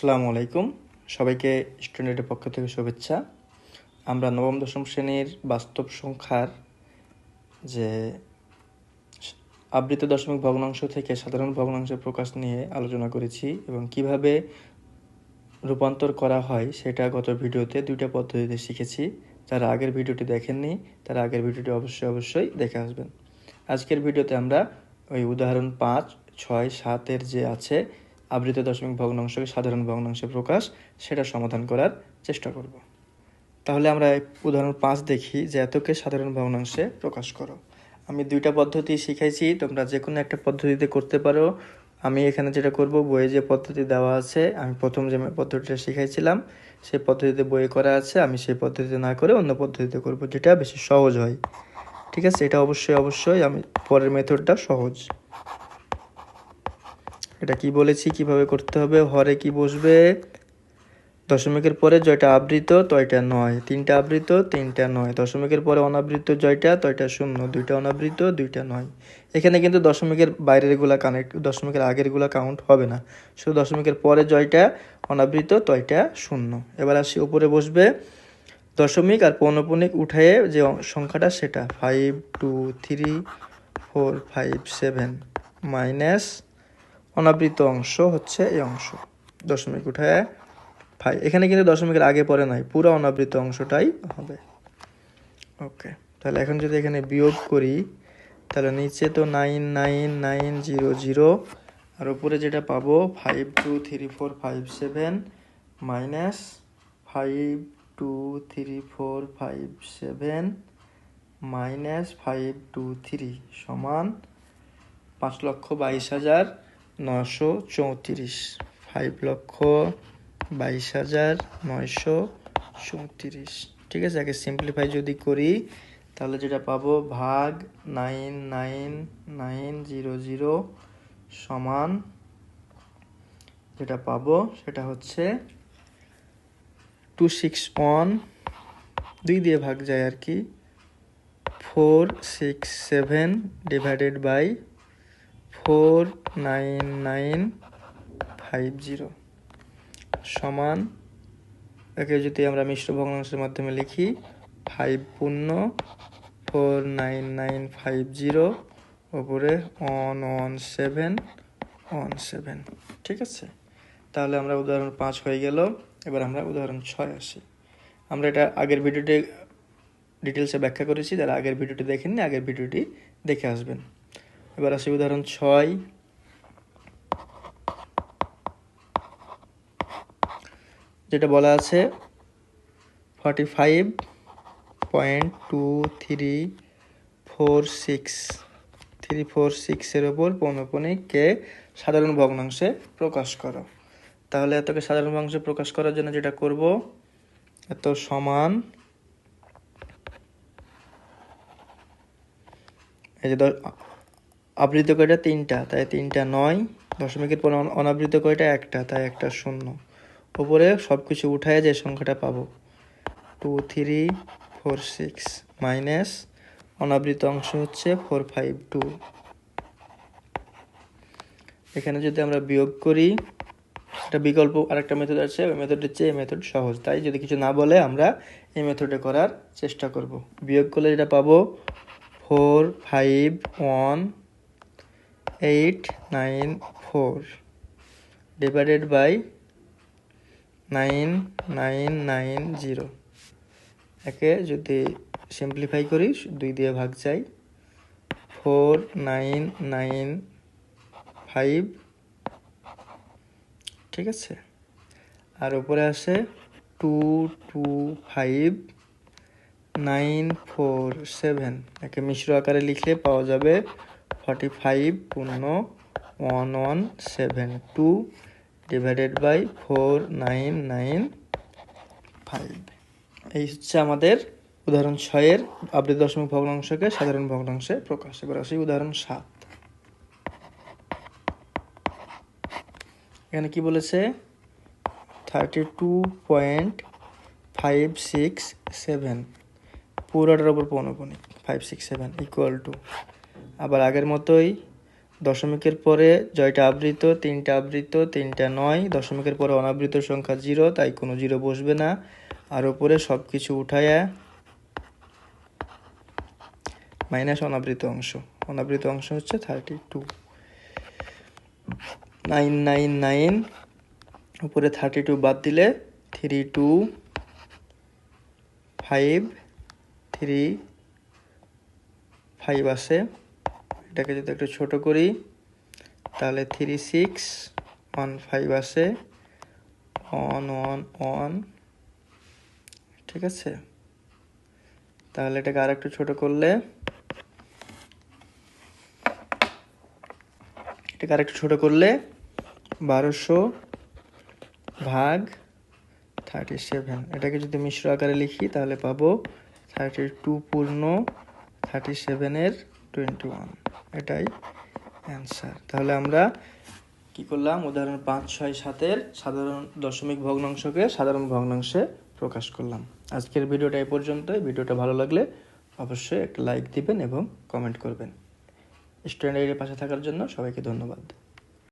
আসসালামু আলাইকুম। সবাইকে স্টুডেন্টের পক্ষ থেকে শুভেচ্ছা। আমরা নবম, দশম শ্রেণির বাস্তব সংখ্যার যে আবৃত দশমিক ভগ্নাংশ থেকে সাধারণ ভগ্নাংশের প্রকাশ নিয়ে আলোচনা করেছি এবং কীভাবে রূপান্তর করা হয় সেটা গত ভিডিওতে দুইটা পদ্ধতিতে শিখেছি। যারা আগের ভিডিওটি দেখেননি, তারা আগের ভিডিওটি অবশ্যই অবশ্যই দেখে আসবেন। আজকের ভিডিওতে আমরা ওই উদাহরণ পাঁচ, ছয়, সাতের যে আছে আবৃত দশমিক ভগ্নাংশকে সাধারণ ভগ্নাংশে প্রকাশ, সেটা সমাধান করার চেষ্টা করব। তাহলে আমরা উদাহরণ পাঁচ দেখি যে এতকে সাধারণ ভগ্নাংশে প্রকাশ করো। আমি দুইটা পদ্ধতি শিখাইছি, তোমরা যে কোনো একটা পদ্ধতিতে করতে পারো। আমি এখানে যেটা করব, বইয়ে যে পদ্ধতি দেওয়া আছে, আমি প্রথম যে পদ্ধতিটা শিখাইছিলাম, সেই পদ্ধতিতে বইয়ে করা আছে, আমি সেই পদ্ধতিতে না করে অন্য পদ্ধতিতে করব, যেটা বেশি সহজ হয়। ঠিক আছে? এটা অবশ্যই অবশ্যই, আমি পরের মেথডটা সহজ। এটা কি বলেছি, কীভাবে করতে হবে, হরে কি বসবে? দশমিকের পরে জয়টা আবৃত, তয়টা নয়। তিনটা আবৃত, তিনটা নয়। দশমিকের পরে অনাবৃত জয়টা, তয়টা শূন্য। দুইটা অনাবৃত, দুইটা নয়। এখানে কিন্তু দশমিকের বাইরেরগুলা কানেক্ট দশমিকের আগেরগুলা কাউন্ট হবে না। শুধু দশমিকের পরে জয়টা, অনাবৃত, তয়টা শূন্য। এবার আসি উপরে বসবে। দশমিক আর পৌনপনিক উঠায়ে যে সংখ্যাটা, সেটা five two three four five seven minus অনাবৃত অংশ হচ্ছে এই অংশ। দশমিক উঠায় ফাইভ এখানে কিন্তু দশমিকের আগে পরে নাই, পুরো অনাবৃত অংশটাই হবে। ওকে, তাহলে এখন যদি এখানে বিয়োগ করি, তাহলে নিচে তো nine nine nine, zero zero, আর উপরে যেটা পাবো, five, two, three, four, five, seven, minus five, two, three, four, five, seven, minus five, two, three, সমান পাঁচ লক্ষ বাইশ হাজার নশো চৌত্রিশ। ফাইভ লক্ষ বাইশ হাজার নয়শো চৌত্রিশ। ঠিক আছে, আগে সিম্পলিফাই যদি করি, তাহলে যেটা পাবো, ভাগ nine nine nine zero zero সমান যেটা পাবো, সেটা হচ্ছে টু সিক্স ওয়ান দুই দিয়ে ভাগ যায় আর কি four six seven divided by four nine nine five zero সমান একে যদি আমরা মিশ্র ভগ্নাংশের মাধ্যমে লিখি ফাইভ পূর্ণ four nine nine five zero ওপরে one one seven one seven ঠিক আছে? তাহলে আমরা উদাহরণ পাঁচ হয়ে গেল। এবার আমরা উদাহরণ ছয় আসি। আমরা এটা আগের ভিডিওতে ডিটেলসে ব্যাখ্যা করেছি। যারা আগের ভিডিওটি দেখেননি, আগের ভিডিওটি দেখে আসবেন। এবার আসি উদাহরণ ছয়। যেটা বলা আছে forty five point two three four six three four সিক্সের ওপর পৌনপনিককে সাধারণ ভগ্নাংশে প্রকাশ করো। তাহলে এতকে সাধারণ ভগ্নাংশে প্রকাশ করার জন্য যেটা করব, এত সমান এই যে আবৃত কয়টা? তিনটা। তাই তিনটা নয়। দশমিকের পর অনাবৃত কয়টা? একটা। তাই একটা শূন্য। ওপরে সব কিছু উঠায় যে সংখ্যাটা পাবো। Two three four six minus অনাবৃত অংশ হচ্ছে ফোর ফাইভ টু এখানে যদি আমরা বিয়োগ করি, একটা বিকল্প আরেকটা মেথড আছে। ওই মেথডের চেয়ে এই মেথড সহজ। তাই যদি কিছু না বলে, আমরা এই মেথডে করার চেষ্টা করব। বিয়োগ করলে যেটা পাবো? Four five one eight nine four divided by nine nine nine zero একে যদি সিম্পলিফাই করি, দুই দিয়ে ভাগ যাই ফোর নাইন নাইন ফাইভ ঠিক আছে? আর উপরে আসে two two five nine four seven একে মিশ্র আকারে লিখলে পাওয়া যাবে ফর্টি ফাইভ পূর্ণ one one seven two divided by four nine nine five এই হচ্ছে আমাদের উদাহরণ ছয়ের আবৃত দশমিক ভগ্নাংশকে সাধারণ ভগ্নাংশে প্রকাশ এবার আসি উদাহরণ সাত। এখানে কি বলেছে? Thirty two point five six seven পুরোটার ওপর পৌনপণিক five six seven equal to আবার আগের মতোই দশমিকের পরে জয়টা আবৃত, তিনটা আবৃত, তিনটা নয়। দশমিকের পরে অনাবৃত সংখ্যা জিরো, তাই কোনো জিরো বসবে না। আর উপরে সব কিছু উঠায়া মাইনাস অনাবৃত অংশ। অনাবৃত অংশ হচ্ছে thirty two nine nine nine উপরে থার্টি টু বাদ দিলে three two five three five আছে। এটাকে যদি একটু ছোট করি, তাহলে থ্রি সিক্স ওয়ান ফাইভ আছে ওয়ান ওয়ান ওয়ান ঠিক আছে? তাহলে এটাকে আর একটু ছোটো করলে, এটাকে আর একটু ছোটো করলে বারোশো ভাগ থার্টি সেভেন এটাকে যদি মিশ্র আকারে লিখি, তাহলে পাবো থার্টি টু পূর্ণ থার্টি সেভেনের টোয়েন্টি ওয়ান এটাই অ্যান্সার তাহলে আমরা কি করলাম? উদাহরণ পাঁচ, ছয়, সাতের সাধারণ দশমিক ভগ্নাংশকে সাধারণ ভগ্নাংশে প্রকাশ করলাম। আজকের ভিডিওটা এই পর্যন্তই। ভিডিওটা ভালো লাগলে অবশ্যই একটা লাইক দিবেন এবং কমেন্ট করবেন। স্টুডেন্ট এর পাশে থাকার জন্য সবাইকে ধন্যবাদ।